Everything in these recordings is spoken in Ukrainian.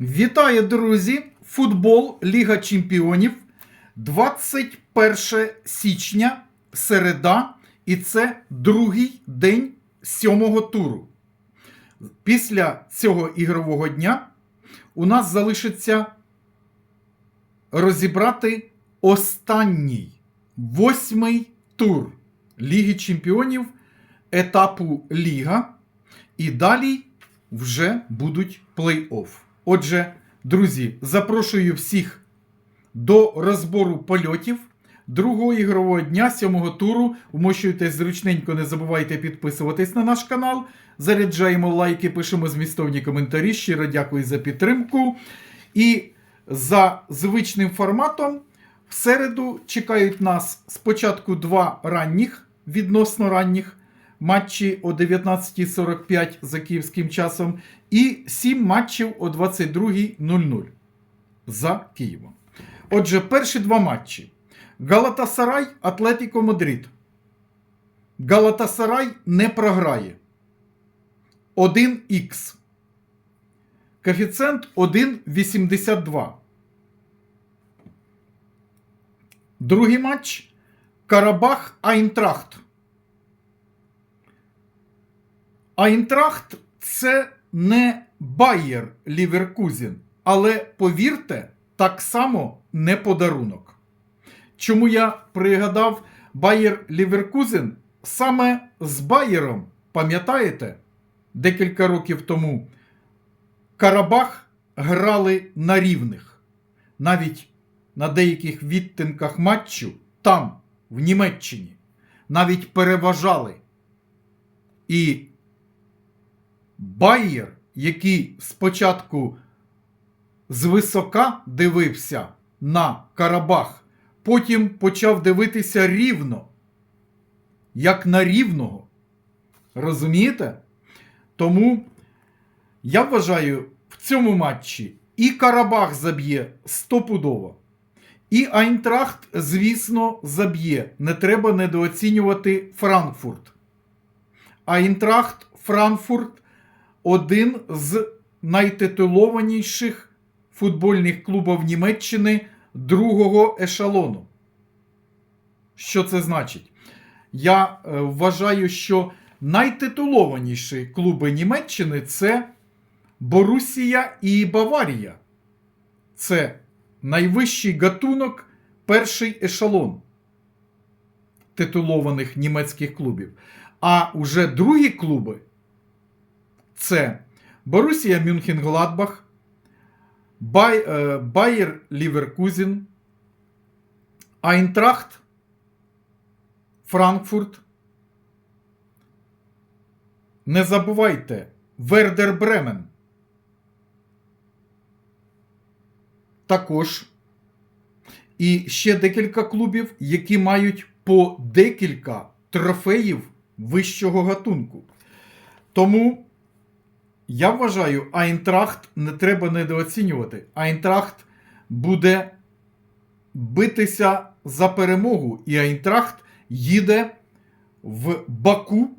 Вітаю, друзі! Футбол Ліга Чемпіонів 21 січня, середа, і це другий день сьомого туру. Після цього ігрового дня у нас залишиться розібрати останній восьмий тур Ліги Чемпіонів етапу Ліга. І далі вже будуть плей-офф. Отже, друзі, запрошую всіх до розбору польотів другого ігрового дня, сьомого туру. Вмощуйтесь зручненько, не забувайте підписуватись на наш канал. Заряджаємо лайки, пишемо змістовні коментарі. Щиро дякую за підтримку. І за звичним форматом в середу чекають нас спочатку два ранніх, відносно ранніх матчі о 19.45 за київським часом, і 7 матчів о 22.00 за Києвом. Отже, перші два матчі: Галатасарай, Атлетіко Мадрид. Галатасарай не програє. 1х. Коефіцієнт 1,82. Другий матч Карабах Айнтрахт. Айнтрахт це не Байєр Ліверкузен, але повірте, так само не подарунок. Чому я пригадав Байєр Ліверкузен саме з Байєром, пам'ятаєте, декілька років тому Карабах грали на рівних. Навіть на деяких відтинках матчу там, в Німеччині, навіть переважали. І Байєр, який спочатку звисока дивився на Карабах, потім почав дивитися рівно, як на рівного. Розумієте? Тому я вважаю, в цьому матчі і Карабах заб'є стопудово. І Айнтрахт, звісно, заб'є. Не треба недооцінювати Франкфурт. Айнтрахт Франкфурт один з найтитулованіших футбольних клубів Німеччини другого ешелону. Що це значить? Я е, вважаю, що найтитулованіші клуби Німеччини це Борусія і Баварія. Це найвищий гатунок, перший ешелон титулованих німецьких клубів. А уже другі клуби це Борусія Мюнхен-Гладбах, е, Байер Ліверкузен, Айнтрахт, Франкфурт. Не забувайте Вердер Бремен. Також. І ще декілька клубів, які мають по декілька трофеїв вищого гатунку. Тому я вважаю, Айнтрахт не треба недооцінювати. Айнтрахт буде битися за перемогу, і Айнтрахт їде в Баку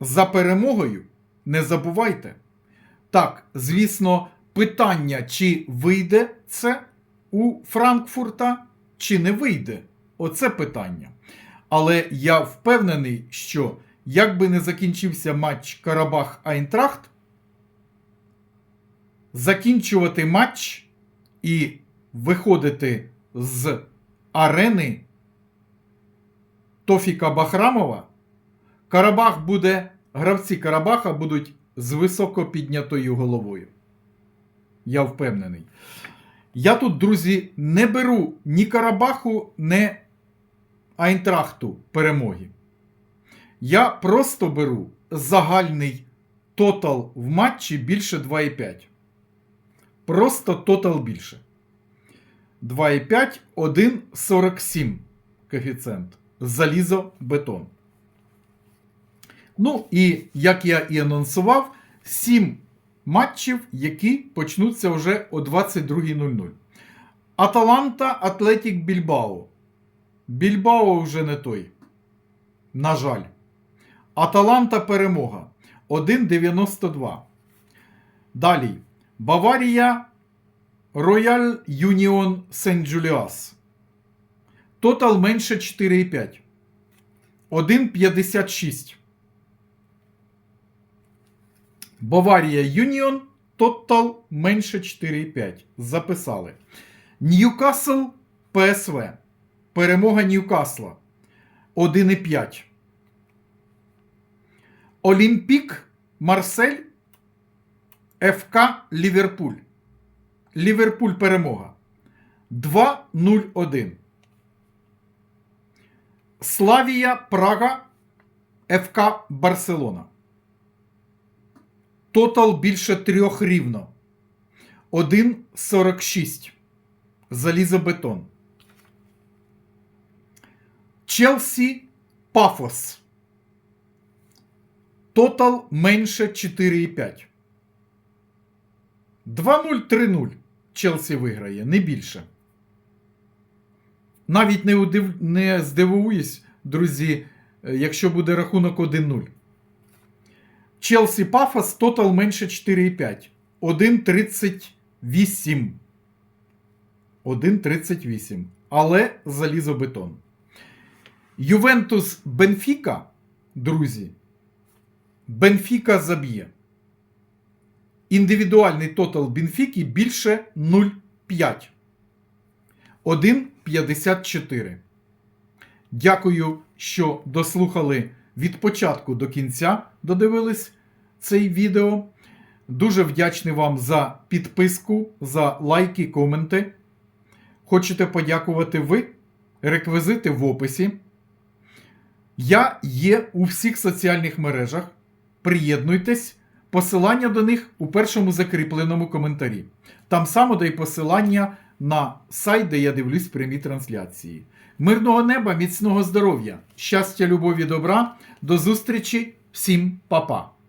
за перемогою. Не забувайте. Так, звісно, питання, чи вийде це у Франкфурта, чи не вийде. Оце питання. Але я впевнений, що як би не закінчився матч Карабах Айнтрахт, закінчувати матч і виходити з арени Тофіка Бахрамова, Карабах буде, гравці Карабаха будуть з високо піднятою головою. Я впевнений. Я тут, друзі, не беру ні Карабаху, ні Айнтрахту перемоги. Я просто беру загальний тотал в матчі більше 2,5. Просто тотал більше. 2,5, 1,47 коефіцієнт. Залізо бетон. Ну і як я і анонсував, 7 матчів, які почнуться вже о 22.00. Аталанта Атлетік Більбао. Більбао вже не той. На жаль. Аталанта перемога 1,92. Далі. Баварія Union St. Julius. Тотал менше 4,5. 1,56. Баварія Юніон. Тотал менше 4,5. Записали. Ньюкасл ПСВ. Перемога Ньюкасла. 1,5. Олімпік Марсель. ФК Ліверпуль. Ліверпуль перемога. 2-0-1. Славія Прага. ФК Барселона. Тотал більше трьох рівно. 1,46. Залізобетон. Челсі Пафос. Тотал менше 4,5. 2-0-3-0. Челсі виграє, не більше. Навіть не, удив... не здивуюсь, друзі, е, якщо буде рахунок 1-0. Челсі Пафос тотал менше 4,5. 1,38. 1,38. Але залізобетон. Ювентус Бенфіка, друзі. Бенфіка заб'є. Індивідуальний тотал Бенфіки більше 0,5. 1,54. Дякую, що дослухали від початку до кінця, додивились цей відео. Дуже вдячний вам за підписку, за лайки, коменти. Хочете подякувати ви? Реквізити в описі. Я є у всіх соціальних мережах. Приєднуйтесь. Посилання до них у першому закріпленому коментарі. Там само де й посилання на сайт, де я дивлюсь прямі трансляції. Мирного неба, міцного здоров'я, щастя, любові, добра. До зустрічі, всім па-па!